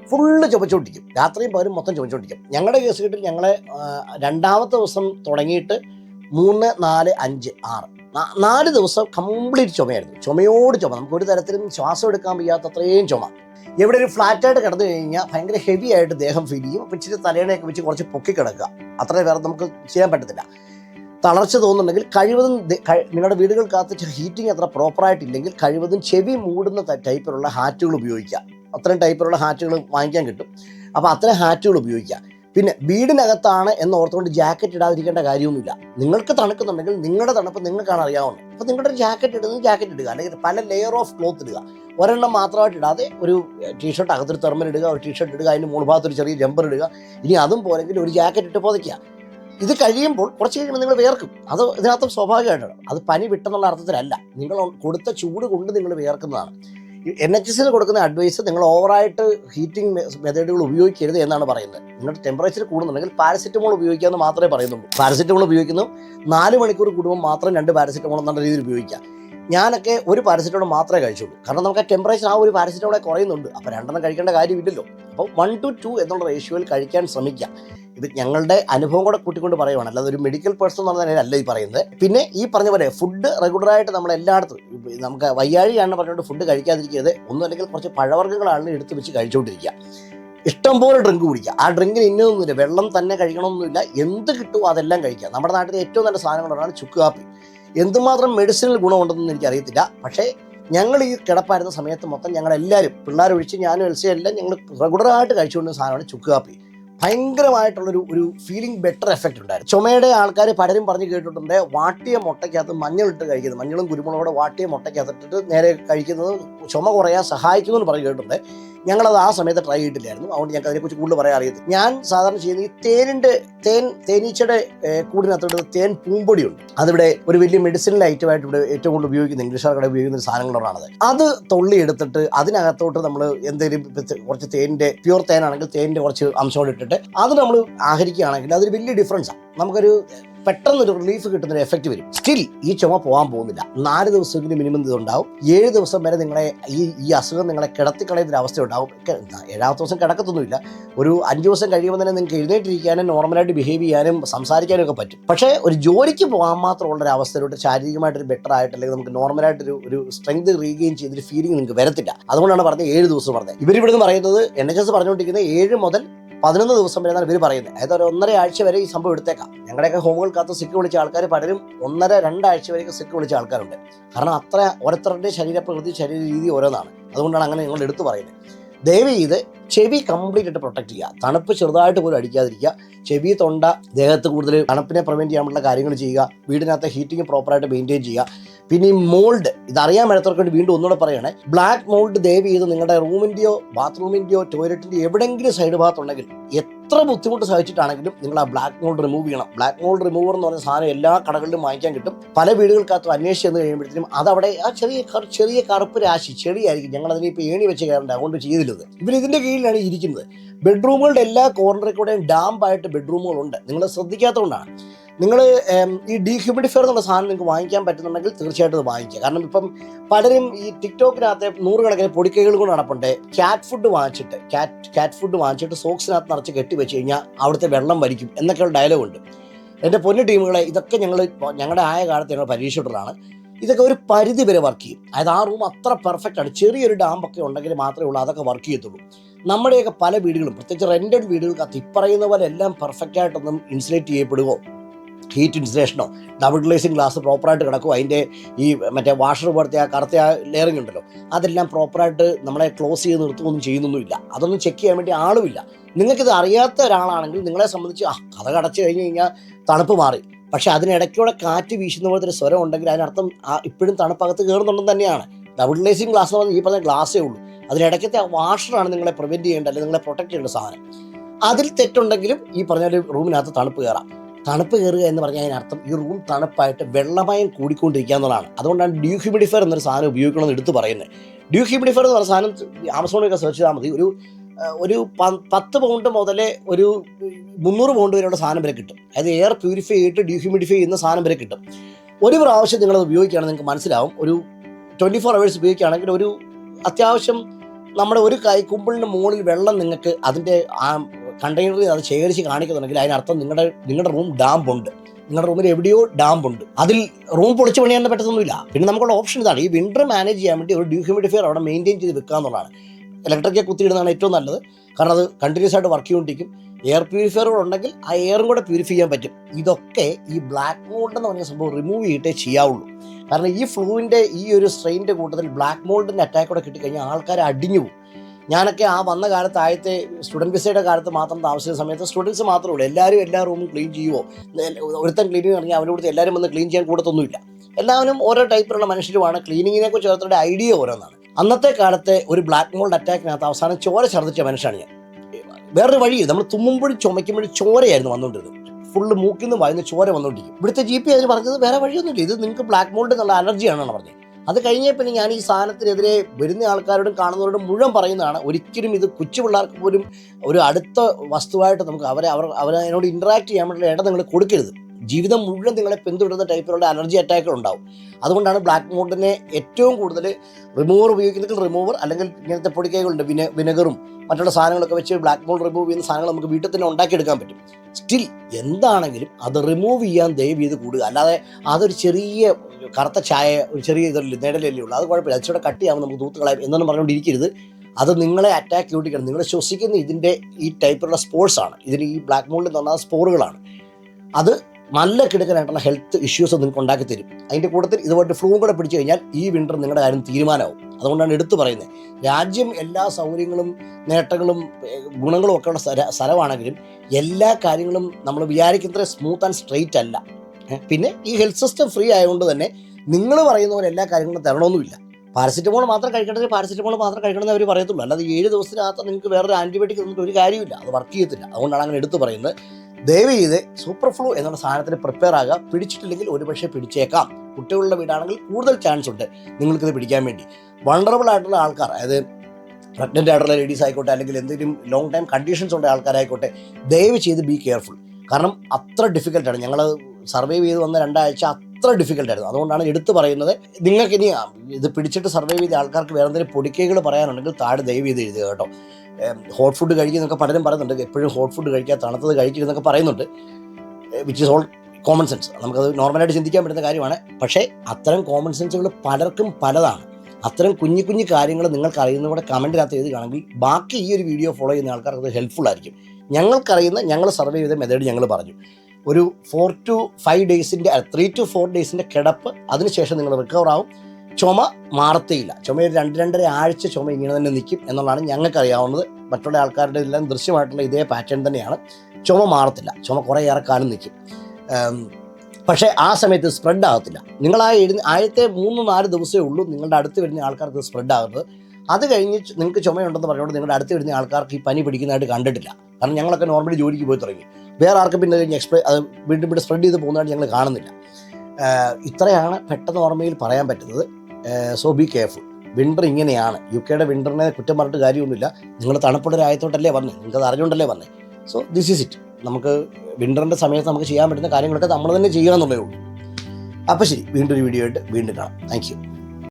ഫുള്ള് ചുമച്ചുകൊണ്ടിരിക്കും. രാത്രിയും പകലും മൊത്തം ചുമച്ചുകൊണ്ടിരിക്കും. ഞങ്ങളുടെ കേസ് കേട്ടിൽ ഞങ്ങളെ രണ്ടാമത്തെ ദിവസം തുടങ്ങിയിട്ട് മൂന്ന് നാല് അഞ്ച് ആറ്. നാല് ദിവസം കംപ്ലീറ്റ് ചുമയായിരുന്നു. ചുമയോട് ചുമ. നമുക്ക് ഒരു തരത്തിലും ശ്വാസം എടുക്കാൻ വയ്യാത്ത അത്രയും ചുമ. എവിടെ ഒരു ഫ്ലാറ്റായിട്ട് കിടന്നു കഴിഞ്ഞാൽ ഭയങ്കര ഹെവി ആയിട്ട് ദേഹം ഫീൽ ചെയ്യും. അപ്പം ഇച്ചിരി തലേണയൊക്കെ വെച്ച് കുറച്ച് പൊക്കി കിടക്കുക. അത്ര വേറെ നമുക്ക് ചെയ്യാൻ പറ്റത്തില്ല. തളർച്ച തോന്നുന്നുണ്ടെങ്കിൽ കഴിവതും നിങ്ങളുടെ വീടുകൾക്കകത്ത് ഹീറ്റിംഗ് അത്ര പ്രോപ്പറായിട്ടില്ലെങ്കിൽ കഴിവതും ചെവി മൂടുന്ന ടൈപ്പിലുള്ള ഹാറ്റുകൾ ഉപയോഗിക്കുക. അത്തരം ടൈപ്പിലുള്ള ഹാറ്റുകൾ വാങ്ങിക്കാൻ കിട്ടും. അപ്പോൾ അത്തരം ഹാറ്റുകൾ ഉപയോഗിക്കുക. പിന്നെ വീടിനകത്താണ് എന്ന് ഓർത്തുകൊണ്ട് ജാക്കറ്റ് ഇടാതിരിക്കേണ്ട കാര്യവുമില്ല. നിങ്ങൾക്ക് തണുക്കുന്നുണ്ടെങ്കിൽ നിങ്ങളുടെ തണുപ്പ് നിങ്ങൾക്കാണ് അറിയാവുന്നത് അപ്പോൾ നിങ്ങളുടെ ജാക്കറ്റ് ഇടുന്നത് ജാക്കറ്റ് ഇടുക. അല്ലെങ്കിൽ പല ലെയർ ഓഫ് ക്ലോത്ത് ഇടുക. ഒരെണ്ണം മാത്രമായിട്ട് ഇടാതെ ഒരു ടീഷർട്ട് അകത്തൊരു തെർമൽ ഇടുക ഒരു ടീഷർട്ട് ഇടുക അതിന് മൂന്ന് ഭാഗത്ത് ഒരു ചെറിയ ജമ്പർ ഇടുക. ഇനി അതും പോരെങ്കിൽ ഒരു ജാക്കറ്റ് ഇട്ട് പുതയ്ക്കുക ഇത് കഴിയുമ്പോൾ കുറച്ച് കഴിയുമ്പോൾ നിങ്ങൾ വേർക്കും അത് ഇതിനകത്ത് സ്വാഭാവികമായിട്ടാണ്. അത് പനി വിട്ടെന്നുള്ള അർത്ഥത്തിലല്ല. നിങ്ങൾ കൊടുത്ത ചൂട് കൊണ്ട് നിങ്ങൾ വിയർക്കുന്നതാണ്. എൻ എച്ച് എസിൽ കൊടുക്കുന്ന അഡ്വൈസ് നിങ്ങൾ ഓവറായിട്ട് ഹീറ്റിംഗ് മെത്തേഡുകൾ ഉപയോഗിക്കരുത് എന്നാണ് പറയുന്നത്. നിങ്ങളുടെ ടെമ്പറേച്ചർ കൂടുന്നുണ്ടെങ്കിൽ പാരസെറ്റമോൾ ഉപയോഗിക്കാമെന്ന് മാത്രമേ പറയുന്നുള്ളൂ. പാരസെറ്റമോൾ ഉപയോഗിക്കുന്നു. നാല് മണിക്കൂർ കൂടുമ്പോൾ മാത്രം രണ്ട് പാരസെറ്റമോൾ എന്നുള്ള രീതിയിൽ ഉപയോഗിക്കാം ഞാനൊക്കെ ഒരു പാരസെറ്റമോൾ മാത്രമേ കഴിച്ചുള്ളൂ. കാരണം നമുക്ക് ആ ടെമ്പറേച്ചർ ആ ഒരു പാരസിറ്റമോളെ കുറയുന്നുണ്ട്. അപ്പോൾ രണ്ടെണ്ണം കഴിക്കേണ്ട കാര്യമില്ലല്ലോ. അപ്പോൾ വൺ ടു ടു എന്നുള്ള റേഷ്യോയിൽ കഴിക്കാൻ ശ്രമിക്കാം ഇത് ഞങ്ങളുടെ അനുഭവം കൂടെ കൂട്ടിക്കൊണ്ട് പറയുവാണ്. അല്ലാതെ ഒരു മെഡിക്കൽ പേഴ്സൺ എന്നുള്ള നിലയിലല്ല ഈ പറയുന്നത്. പിന്നെ ഈ പറഞ്ഞ പോലെ ഫുഡ് റെഗുലറായിട്ട് നമ്മൾ എല്ലായിടത്തും നമുക്ക് വയ്യാഴിയാണ് പറഞ്ഞുകൊണ്ട് ഫുഡ് കഴിക്കാതിരിക്കരുത്. ഒന്നും അല്ലെങ്കിൽ കുറച്ച് പഴവർഗങ്ങളാണ് എടുത്ത് വെച്ച് കഴിച്ചുകൊണ്ടിരിക്കുക. ഇഷ്ടം പോലെ ഡ്രിങ്ക് കുടിക്കുക. ആ ഡ്രിങ്കിന് ഇന്നൊന്നുമില്ല വെള്ളം തന്നെ കഴിക്കണമൊന്നുമില്ല എന്ത് കിട്ടുമോ അതെല്ലാം കഴിക്കുക. നമ്മുടെ നാട്ടിലെ ഏറ്റവും നല്ല സാധനങ്ങളാണ് ചുക്ക് കാപ്പി എന്തുമാത്രം മെഡിസിനൽ ഗുണമുണ്ടെന്ന് എനിക്കറിയത്തില്ല പക്ഷേ ഞങ്ങൾ ഈ കിടപ്പായിരുന്ന സമയത്ത് മൊത്തം ഞങ്ങളെല്ലാവരും പിള്ളേരൊഴിച്ച് ഞാനും എൽസിയും എല്ലാം ഞങ്ങൾ റെഗുലറായിട്ട് കഴിച്ചുകൊണ്ടിരുന്ന സാധനമാണ് ചുക്ക് കാപ്പി ഭയങ്കരമായിട്ടുള്ളൊരു ഒരു ഫീലിംഗ് ബെറ്റർ എഫക്റ്റ് ഉണ്ടായിരുന്നു. ചുമയുടെ ആൾക്കാർ പലരും പറഞ്ഞു കേട്ടിട്ടുണ്ട് വാട്ടിയ മുട്ടയ്ക്കകത്ത് മഞ്ഞളിട്ട് കഴിക്കുന്നത് മഞ്ഞളും കുരുമുളകൂടെ വാട്ടിയ മുട്ടയ്ക്കകത്തിട്ട് നേരെ കഴിക്കുന്നത് ചുമ കുറയാൻ സഹായിക്കുമെന്ന് പറഞ്ഞു കേട്ടിട്ടുണ്ട്. ഞങ്ങളത് ആ സമയത്ത് ട്രൈ ചെയ്തിട്ടില്ലായിരുന്നു. അതുകൊണ്ട് ഞങ്ങൾക്ക് അതിനെക്കുറിച്ച് കൂടുതൽ പറയാൻ അറിയത്തില്ല. ഞാൻ സാധാരണ ചെയ്യുന്നത് ഈ തേനിന്റെ തേൻ തേനീച്ചയുടെ കൂടിനകത്തോട്ട് തേൻ പൂമ്പൊടിയുണ്ട്. അതിവിടെ ഒരു വലിയ മെഡിസിനൽ ഐറ്റമായിട്ട് ഇവിടെ ഏറ്റവും കൂടുതൽ ഉപയോഗിക്കുന്ന ഇംഗ്ലീഷുകാരുടെ ഉപയോഗിക്കുന്ന ഒരു സാധനങ്ങളാണത് അത് തൊള്ളി എടുത്തിട്ട് അതിനകത്തോട്ട് നമ്മൾ എന്തെങ്കിലും കുറച്ച് തേനിന്റെ പ്യൂർ തേനാണെങ്കിൽ തേനിന്റെ കുറച്ച് അംശം കൂടെ ഇട്ടിട്ട് അത് നമ്മൾ ആഹരിക്കുകയാണെങ്കിൽ അതൊരു വലിയ ഡിഫറൻസാണ് നമുക്കൊരു പെട്ടെന്ന് ഒരു റിലീഫ് കിട്ടുന്ന ഒരു എഫക്റ്റ് വരും. സ്റ്റിൽ ഈ ചുമ പോകാൻ പോകുന്നില്ല. നാല് ദിവസത്തിന് മിനിമം ഇതുണ്ടാവും ഏഴ് ദിവസം വരെ നിങ്ങളെ ഈ ഈ അസുഖം നിങ്ങളെ കിടത്തിക്കളയുന്ന ഒരു അവസ്ഥ ഉണ്ടാവും ഏഴാമത്തെ ദിവസം കിടക്കത്തൊന്നുമില്ല. ഒരു അഞ്ച് ദിവസം കഴിയുമ്പോൾ തന്നെ നിങ്ങൾക്ക് എഴുന്നേറ്റിരിക്കാനും നോർമലായിട്ട് ബിഹേവ് ചെയ്യാനും സംസാരിക്കാനും ഒക്കെ പറ്റും. പക്ഷേ ഒരു ജോലിക്ക് പോകാൻ മാത്രമുള്ള ഒരു അവസ്ഥയിലോട്ട് ശാരീരികമായിട്ടൊരു ബെറ്റർ ആയിട്ട് അല്ലെങ്കിൽ നമുക്ക് നോർമലായിട്ടൊരു ഒരു സ്ട്രെങ്ത് റീഗെയിൻ ചെയ്തൊരു ഫീലിംഗ് നിങ്ങൾക്ക് വരത്തില്ല. അതുകൊണ്ടാണ് പറഞ്ഞത് ഏഴ് ദിവസം പറഞ്ഞത്. ഇവർ ഇവിടുന്ന് പറയുന്നത് എൻ എച്ച് എസ് പറഞ്ഞുകൊണ്ടിരിക്കുന്നത് ഏഴ് മുതൽ പതിനൊന്ന് ദിവസം വരെ എന്നാണ് ഇവർ പറയുന്നത്. അതായത് ഒരു ഒന്നര ആഴ്ച വരെ ഈ സംഭവം എടുത്തേക്കാം. ഞങ്ങളുടെയൊക്കെ ഹോമുകൾക്കകത്ത് സിക്ക് വിളിച്ച ആൾക്കാർ പലരും ഒന്നര രണ്ടാഴ്ച വരെയൊക്കെ സിക്ക് വിളിച്ച ആൾക്കാരുണ്ട്. കാരണം അത്ര ഓരോരുത്തരുടെ ശരീരപ്രകൃതി ശരീര രീതി ഓരോന്നാണ്. അതുകൊണ്ടാണ് അങ്ങനെ ഞങ്ങൾ എടുത്തു പറയുന്നത്. ദയവ് ചെയ്ത് ചെവി കംപ്ലീറ്റ് ആയിട്ട് പ്രൊട്ടക്ട് ചെയ്യുക. തണുപ്പ് ചെറുതായിട്ട് പോലും അടിക്കാതിരിക്കുക. ചെവി തൊണ്ട ദേഹത്ത് കൂടുതൽ തണുപ്പിനെ പ്രിവെന്റ് ചെയ്യാനുള്ള കാര്യങ്ങൾ ചെയ്യുക. വീടിനകത്ത് ഹീറ്റിംഗ് പ്രോപ്പറായിട്ട് മെയിന്റെയിൻ ചെയ്യുക. പിന്നെ ഈ മോൾഡ് ഇതറിയാൻ മേലത്തവർക്ക് വേണ്ടി ഒന്നുകൂടെ പറയണേ. ബ്ലാക്ക് മോൾഡ് ദയവ് ചെയ്ത് നിങ്ങളുടെ റൂമിന്റെയോ ബാത്റൂമിന്റെയോ ടോയ്ലറ്റിന്റെയോ എവിടെയെങ്കിലും സൈഡ് ഭാഗത്തുണ്ടെങ്കിൽ എത്ര ബുദ്ധിമുട്ട് സഹിച്ചിട്ടാണെങ്കിലും നിങ്ങൾ ആ ബ്ലാക്ക് മോൾഡ് റിമൂവ് ചെയ്യണം. ബ്ലാക്ക് മോൾഡ് റിമൂവർ എന്ന് പറഞ്ഞ സാധനം എല്ലാ കടകളിലും വാങ്ങിക്കാൻ കിട്ടും. പല വീടുകൾക്കകത്തും അന്വേഷിച്ച് ചെന്ന് കഴിയുമ്പോഴത്തേക്കും അതവിടെ ആ ചെറിയ ചെറിയ കറുപ്പ് രാശി ചെടിയായിരിക്കും. ഞങ്ങൾ അതിനെ ഇപ്പോൾ ഏണി വെച്ച് കയറേണ്ട അതുകൊണ്ട് ചെയ്തില്ലത്. ഇവർ ഇതിന്റെ കീഴിലാണ് ഇരിക്കുന്നത്. ബെഡ്റൂമുകളുടെ എല്ലാ കോർണറിൽ കൂടെയും ഡാമ്പായിട്ട് ബെഡ്റൂമുകളുണ്ട് നിങ്ങൾ ശ്രദ്ധിക്കാത്തതുകൊണ്ടാണ്. നിങ്ങൾ ഈ ഡീഹ്യൂമിഡിഫയർ എന്നുള്ള സാധനം നിങ്ങൾക്ക് വാങ്ങിക്കാൻ പറ്റുന്നുണ്ടെങ്കിൽ തീർച്ചയായിട്ടും അത് വാങ്ങിക്കുക. കാരണം ഇപ്പം പലരും ഈ ടിക്ടോക്കിനകത്ത് നൂറുകണക്കിന് പൊടിക്കൈകൾ കൊണ്ട് നടപ്പുണ്ട്. ക്യാറ്റ് ഫുഡ് വാങ്ങിച്ചിട്ട് ക്യാറ്റ് ക്യാറ്റ് ഫുഡ് വാങ്ങിച്ചിട്ട് സോക്സിനകത്ത് നിറച്ച് കെട്ടി വെച്ച് കഴിഞ്ഞാൽ അവിടുത്തെ വെള്ളം വലിക്കും എന്നൊക്കെയുള്ള ഡയലോഗ് ഉണ്ട്. എന്റെ പൊന്നു ടീമുകളെ ഇതൊക്കെ ഞങ്ങൾ ഞങ്ങളുടെ ആയ കാലത്ത് ഞങ്ങൾ പരീക്ഷിച്ചിട്ടുള്ളതാണ്. ഇതൊക്കെ ഒരു പരിധി വരെ വർക്ക് ചെയ്യും. അതായത് ആ റൂം അത്ര പെർഫെക്റ്റ് ആണ്. ചെറിയൊരു ഡാമ്പൊക്കെ ഉണ്ടെങ്കിൽ മാത്രമേ ഉള്ളൂ അതൊക്കെ വർക്ക് ചെയ്യത്തുള്ളൂ. നമ്മുടെയൊക്കെ പല വീടുകളും പ്രത്യേകിച്ച് റെന്റഡ് വീടുകൾക്കകത്ത് ഇപ്പറയുന്ന പോലെ എല്ലാം പെർഫെക്റ്റ് ആയിട്ടൊന്നും ഇൻസുലേറ്റ് ചെയ്യപ്പെടുകയോ ഹീറ്റ് ഇൻസുലേഷനോ ഡബിൾ ഗ്ലേസിംഗ് ഗ്ലാസ് പ്രോപ്പറായിട്ട് കിടക്കും. അതിന്റെ ഈ മറ്റേ വാഷർ പോലത്തെ ആ കറുത്ത ആ ലെയറിംഗ് ഉണ്ടല്ലോ. അതെല്ലാം പ്രോപ്പറായിട്ട് നമ്മളെ ക്ലോസ് ചെയ്ത് നിർത്തുകയൊന്നും ചെയ്യുന്നൊന്നുമില്ല. അതൊന്നും ചെക്ക് ചെയ്യാൻ വേണ്ടി ആളുമില്ല. നിങ്ങൾക്കിത് അറിയാത്ത ഒരാളാണെങ്കിൽ നിങ്ങളെ സംബന്ധിച്ച് ആ കഥ കടച്ചു കഴിഞ്ഞ് കഴിഞ്ഞാൽ തണുപ്പ് മാറി. പക്ഷേ അതിനിടയ്ക്കൂടെ കാറ്റ് വീശുന്ന പോലത്തെ ഒരു സ്വരം ഉണ്ടെങ്കിൽ അതിനർത്ഥം ആ ഇപ്പോഴും തണുപ്പകത്ത് കയറുന്നുണ്ടെന്ന് തന്നെയാണ്. ഡബിൾ ഗ്ലേസിംഗ് ഗ്ലാസ് എന്ന് പറഞ്ഞാൽ ഈ പറഞ്ഞ ഗ്ലാസ്സേ ഉള്ളൂ. അതിനിടയ്ക്കത്തെ ആ വാഷറാണ് നിങ്ങളെ പ്രിവെന്റ് ചെയ്യേണ്ടത് അല്ലെങ്കിൽ നിങ്ങളെ പ്രൊട്ടക്ട് ചെയ്യേണ്ട സാധനം. അതിൽ തെറ്റുണ്ടെങ്കിലും ഈ പറഞ്ഞ ഒരു റൂമിനകത്ത് തണുപ്പ് കയറാം. തണുപ്പ് കയറുക എന്ന് പറഞ്ഞാൽ അതിനർത്ഥം ഈ റൂം തണുപ്പായിട്ട് വെള്ളമയം കൂടിക്കൊണ്ടിരിക്കുക എന്നുള്ളതാണ്. അതുകൊണ്ടാണ് ഡ്യൂഹ്യൂമിഡിഫയർ എന്നൊരു സാധനം ഉപയോഗിക്കണമെന്ന് എടുത്ത് പറയുന്നത്. ഡ്യൂഹ്യൂമിഡിഫയർ എന്ന് പറഞ്ഞ സാധനം ആമസോണിലൊക്കെ സെർച്ച് ചെയ്താൽ മതി. ഒരു ഒരു പത്ത് പൗണ്ട് മുതലേ ഒരു മുന്നൂറ് പൗണ്ട് വരെയുള്ള സാധനം വരെ കിട്ടും. അതായത് എയർ പ്യൂരിഫൈ ചെയ്തിട്ട് ഡ്യൂഹ്യൂമിഡിഫൈ ചെയ്യുന്ന സാധനം വരെ കിട്ടും. ഒരു പ്രാവശ്യം നിങ്ങളത് ഉപയോഗിക്കുകയാണെങ്കിൽ നിങ്ങൾക്ക് മനസ്സിലാവും. ഒരു ട്വന്റി ഫോർ അവേഴ്സ് ഉപയോഗിക്കുകയാണെങ്കിൽ ഒരു അത്യാവശ്യം നമ്മുടെ ഒരു കൈ കുമ്പിളിന് മുകളിൽ വെള്ളം നിങ്ങൾക്ക് അതിന്റെ ആ കണ്ടെയ്നറിൽ അത് ശേഖരിച്ച് കാണിക്കുന്നുണ്ടെങ്കിൽ അതിനർത്ഥം നിങ്ങളുടെ നിങ്ങളുടെ റൂം ഡാമ്പ് ഉണ്ട് നിങ്ങളുടെ റൂമിൽ എവിടെയോ ഡാമ്പ് ഉണ്ട് അതിൽ റൂം പൊളിച്ച് പണിയാൻ പറ്റത്തൊന്നുമില്ല. പിന്നെ നമുക്കുള്ള ഓപ്ഷൻ ഇതാണ് ഈ വിന്റർ മാനേജ് ചെയ്യാൻ വേണ്ടി ഒരു ഡ്യൂഹ്യൂമിഡിഫയർ അവിടെ മെയിന്റെയിൻ ചെയ്ത് വെക്കുക എന്നുള്ളതാണ്. ഇലക്ട്രിക്കെ കുത്തിയിടുന്നതാണ് ഏറ്റവും നല്ലത്. കാരണം അത് കണ്ടിന്യൂസ് ആയിട്ട് വർക്ക് ചെയ്തുകൊണ്ടിരിക്കും. എയർ പ്യൂരിഫയറുകൾ ഉണ്ടെങ്കിൽ ആ എയറും കൂടെ പ്യൂരിഫൈ ചെയ്യാൻ പറ്റും. ഇതൊക്കെ ഈ ബ്ലാക്ക് മോൾഡ് എന്ന് പറഞ്ഞ സംഭവം റിമൂവ് ചെയ്തിട്ടേ ചെയ്യാവുള്ളൂ. കാരണം ഈ ഫ്ലൂവിന്റെ ഈ ഒരു സ്ട്രെയിന്റെ കൂട്ടത്തിൽ ബ്ലാക്ക് മോൾഡിന്റെ അറ്റാക്ക് കൂടെ കിട്ടിക്കഴിഞ്ഞാൽ ആൾക്കാർ അടിഞ്ഞു പോകും. ഞാനൊക്കെ ആ വന്ന കാലത്ത് ആദ്യത്തെ സ്റ്റുഡന്റ് വിസയുടെ കാലത്ത് മാത്രം താമസിച്ച സമയത്ത് സ്റ്റുഡൻസ് മാത്രമേ ഉള്ളൂ. എല്ലാവരും എല്ലാ റൂമും ക്ലീൻ ചെയ്യുമോ ഒരുത്തൻ ക്ലീനിങ് ഇറങ്ങി അവരോട് എല്ലാവരും വന്ന് ക്ലീൻ ചെയ്യാൻ കൂടത്തൊന്നുമില്ല. എല്ലാവരും ഓരോ ടൈപ്പിലുള്ള മനുഷ്യരുമാണ് ക്ലീനിങ്ങിനെ കുറിച്ച് ഓരോരുത്തരുടെ ഐഡിയ ഓരോന്നാണ്. അന്നത്തെ കാലത്തെ ഒരു ബ്ലാക്ക് മോൾഡ് അറ്റാക്കിനകത്ത് അവസാനം ചോര ഛർദ്ദിച്ച മനുഷ്യനാണ് ഞാൻ. വേറൊരു വഴി നമ്മൾ തുമ്മുമ്പോഴും ചുമയ്ക്കുമ്പോഴും ചോരയായിരുന്നു വന്നുകൊണ്ടിരുന്നത് ഫുള്ള് മൂക്കിൽ നിന്ന് വായുന്ന ചോര വന്നുകൊണ്ടിരിക്കും ഇവിടുത്തെ ജി പി അതിന് പറഞ്ഞത് വേറെ വഴിയൊന്നുമില്ല. ഇത് നിങ്ങൾക്ക് ബ്ലാക്ക് മോൾഡ് എന്നുള്ള അലർജിയാണെന്നാണ് പറഞ്ഞത്. അത് കഴിഞ്ഞേ പിന്നെ ഞാൻ ഈ സാധനത്തിനെതിരെ വരുന്ന ആൾക്കാരോടും കാണുന്നവരോടും മുഴുവൻ പറയുന്നതാണ്. ഒരിക്കലും ഇത് കൊച്ചു പിള്ളേർക്ക് പോലും ഒരു അടുത്ത വസ്തുവായിട്ട് നമുക്ക് അവരെ അവർ അവരതിനോട് ഇൻട്രാക്ട് ചെയ്യാൻ വേണ്ടിയുള്ള ഇടം നിങ്ങൾ കൊടുക്കരുത്. ജീവിതം മുഴുവൻ നിങ്ങളെ പിന്തുടരുന്ന ടൈപ്പിലുള്ള അലർജി അറ്റാക്കുകൾ ഉണ്ടാവും. അതുകൊണ്ടാണ് ബ്ലാക്ക് മോൾഡിനെ ഏറ്റവും കൂടുതൽ റിമൂവർ ഉപയോഗിക്കുന്നെങ്കിൽ റിമൂവർ അല്ലെങ്കിൽ ഇങ്ങനത്തെ പൊടിക്കൈകളുണ്ട് വിന വിനെഗറും മറ്റുള്ള സാധനങ്ങളൊക്കെ വെച്ച് ബ്ലാക്ക് മോൾഡ് റിമൂവ് ചെയ്യുന്ന സാധനങ്ങൾ നമുക്ക് വീട്ടിൽ തന്നെ ഉണ്ടാക്കിയെടുക്കാൻ പറ്റും. സ്റ്റിൽ എന്താണെങ്കിലും അത് റിമൂവ് ചെയ്യാൻ ദയവ് ചെയ്ത് കൂടുക. അല്ലാതെ അതൊരു ചെറിയ കറുത്ത ചായ ഒരു ചെറിയ ഇതല്ലേ നേടലല്ലേ ഉള്ളൂ. അത് കുഴപ്പമില്ല. അതിച്ചൂടെ കട്ട് നമുക്ക് തൂത്തുകളായും എന്നൊന്നും പറഞ്ഞുകൊണ്ടിരിക്കരുത്. അത് നിങ്ങളെ അറ്റാക്ക് ചെയ്തിരിക്കണം നിങ്ങൾ ശ്വസിക്കുന്ന ഇതിന്റെ ഈ ടൈപ്പിലുള്ള സ്പോർട്സ് ആണ്. ഇതിന് ഈ ബ്ലാക്ക് മോൾഡിൽ തന്ന സ്പോറുകളാണ് അത് നല്ല കിടക്കാനായിട്ടുള്ള ഹെൽത്ത് ഇഷ്യൂസ് നിങ്ങൾക്ക് ഉണ്ടാക്കി തരും. അതിന്റെ കൂട്ടത്തിൽ ഇതുപോലത്തെ ഫ്ലൂ കൂടെ പിടിച്ചു കഴിഞ്ഞാൽ ഈ വിന്റർ നിങ്ങളുടെ കാര്യം തീരുമാനമാവും. അതുകൊണ്ടാണ് എടുത്തു പറയുന്നത്. രാജ്യം എല്ലാ സൗകര്യങ്ങളും നേട്ടങ്ങളും ഗുണങ്ങളും ഒക്കെ ഉള്ള സ്ഥല സ്ഥലമാണെങ്കിലും എല്ലാ കാര്യങ്ങളും നമ്മൾ വിചാരിക്കുന്നത്ര സ്മൂത്ത് ആൻഡ് സ്ട്രെയിറ്റ് അല്ല. പിന്നെ ഈ ഹെൽത്ത് സിസ്റ്റം ഫ്രീ ആയതുകൊണ്ട് തന്നെ നിങ്ങൾ പറയുന്ന പോലെ എല്ലാ കാര്യങ്ങളും തരണമൊന്നുമില്ല. പാരസെറ്റമോൾ മാത്രം കഴിക്കണമെങ്കിൽ പാരസെറ്റമോൾ മാത്രം കഴിക്കണമെന്ന് അവർ പറയത്തുള്ളൂ. അല്ലാതെ ഏഴ് ദിവസത്തിനകത്ത് നിങ്ങൾക്ക് വേറൊരു ആന്റിബയോട്ടിക് തന്നിട്ട് ഒരു കാര്യമില്ല അത് വർക്ക് ചെയ്യത്തില്ല. അതുകൊണ്ടാണ് അങ്ങനെ എടുത്തു പറയുന്നത്. ദയവ് ചെയ്ത് സൂപ്പർ ഫ്ലൂ എന്നുള്ള സാധനത്തിന് പ്രിപ്പയർ ആകുക പിടിച്ചിട്ടില്ലെങ്കിൽ ഒരുപക്ഷെ പിടിച്ചേക്കാം. കുട്ടികളുടെ വീടാണെങ്കിൽ കൂടുതൽ ചാൻസ് ഉണ്ട് നിങ്ങൾക്കിത് പിടിക്കാൻ വേണ്ടി. വണ്ടറബിൾ ആയിട്ടുള്ള ആൾക്കാർ അതായത് പ്രഗ്നന്റ് ആയിട്ടുള്ള ലേഡീസ് ആയിക്കോട്ടെ അല്ലെങ്കിൽ എന്തെങ്കിലും ലോങ് ടൈം കണ്ടീഷൻസ് ഉള്ള ആൾക്കാരായിക്കോട്ടെ ദയവ് ചെയ്ത് ബി കെയർഫുൾ കാരണം അത്ര ഡിഫിക്കൽട്ടാണ് ഞങ്ങൾ സർവൈവ് ചെയ്ത് വന്ന രണ്ടാഴ്ച അത്ര ഡിഫിക്കൽട്ടായിരുന്നു അതുകൊണ്ടാണ് എടുത്തു പറയുന്നത്. നിങ്ങൾക്ക് ഇനി ഇത് പിടിച്ചിട്ട് സർവൈവ് ചെയ്ത ആൾക്കാർക്ക് വേറെ എന്തെങ്കിലും പൊടിക്കൈകൾ പറയാനുണ്ടെങ്കിൽ താഴെ ദയവ് ചെയ്ത് എഴുതുക കേട്ടോ. ഹോട്ട് ഫുഡ് കഴിക്കുന്നൊക്കെ പലരും പറയുന്നുണ്ട്. എപ്പോഴും ഹോട്ട് ഫുഡ് കഴിക്കുക തണുത്തത് കഴിക്കരുതെന്നൊക്കെ പറയുന്നുണ്ട്. Which is all common sense നമുക്കത് നോർമലായിട്ട് ചിന്തിക്കാൻ പറ്റുന്ന കാര്യമാണ്. പക്ഷേ അത്തരം കോമൺ സെൻസുകൾ പലർക്കും പലതാണ്. അത്തരം കുഞ്ഞു കുഞ്ഞു കാര്യങ്ങൾ നിങ്ങൾക്ക് അറിയുന്നവിടെ കമന്റിനകത്ത് എഴുതുകയാണെങ്കിൽ ബാക്കി ഈ ഒരു വീഡിയോ ഫോളോ ചെയ്യുന്ന ആൾക്കാർക്ക് അത് ഹെൽപ്ഫുൾ ആയിരിക്കും. ഞങ്ങൾക്കറിയുന്ന ഞങ്ങൾ സർവേ ചെയ്ത മെത്തേഡ് ഞങ്ങൾ പറഞ്ഞു. ഒരു ഫോർ ടു ഫൈവ് ഡേയ്സിന്റെ ത്രീ ടു ഫോർ ഡേയ്സിന്റെ കിടപ്പ് അതിനുശേഷം നിങ്ങൾ റിക്കവർ ആവും. ചുമ മാറത്തേയില്ല. ചുമ ഒരു രണ്ട് രണ്ടര ആഴ്ച ചുമ ഇങ്ങനെ തന്നെ നിൽക്കും എന്നുള്ളതാണ് ഞങ്ങൾക്കറിയാവുന്നത്. മറ്റുള്ള ആൾക്കാരുടെ എല്ലാം ദൃശ്യമായിട്ടുള്ള ഇതേ പാറ്റേൺ തന്നെയാണ്. ചുമ മാറത്തില്ല. ചുമ കുറേ ഏറെ കാലം നിൽക്കും. പക്ഷേ ആ സമയത്ത് സ്പ്രെഡ് ആകത്തില്ല. നിങ്ങൾ എഴുന്ന ആദ്യത്തെ മൂന്ന് നാല് ദിവസമേ ഉള്ളൂ നിങ്ങളുടെ അടുത്ത് വരുന്ന ആൾക്കാർക്ക് സ്പ്രെഡ് ആകുന്നത്. അത് കഴിഞ്ഞ് നിങ്ങൾക്ക് ചുമയുണ്ടെന്ന് പറഞ്ഞുകൊണ്ട് നിങ്ങളുടെ അടുത്ത് വരുന്ന ആൾക്കാർക്ക് ഈ പനി പിടിക്കുന്നതായിട്ട് കണ്ടിട്ടില്ല. കാരണം ഞങ്ങളൊക്കെ നോർമലി ജോലിക്ക് പോയി തുടങ്ങി. വേറെ ആർക്കും പിന്നെ കഴിഞ്ഞ് എക്സ്പ്രെ അത് വീണ്ടും വീണ്ടും സ്പ്രെഡ് ചെയ്ത് പോകുന്നതായിട്ട് ഞങ്ങൾ കാണുന്നില്ല. ഇത്രയാണ് പെട്ടെന്ന് ഓർമ്മയിൽ പറയാൻ പറ്റുന്നത്. സോ ബി കെയർഫുൾ വിന്റർ ഇങ്ങനെയാണ്. യു കെയുടെ വിന്ററിനെ കുറ്റം പറഞ്ഞിട്ട് കാര്യമൊന്നുമില്ല. നിങ്ങൾ തണുപ്പുള്ള രാജ്യത്തോട്ടല്ലേ വന്നേ? നിങ്ങൾക്ക് അത് അറിഞ്ഞുകൊണ്ടല്ലേ വന്നേ? സോ ദിസ് ഈസ് ഇറ്റ് നമുക്ക് വിന്ററിന്റെ സമയത്ത് നമുക്ക് ചെയ്യാൻ പറ്റുന്ന കാര്യങ്ങളൊക്കെ നമ്മൾ തന്നെ ചെയ്യുക എന്നുള്ളതേ ഉള്ളൂ. അപ്പോൾ ശരി വീണ്ടും ഒരു വീഡിയോ ആയിട്ട് വീണ്ടും കാണാം. താങ്ക്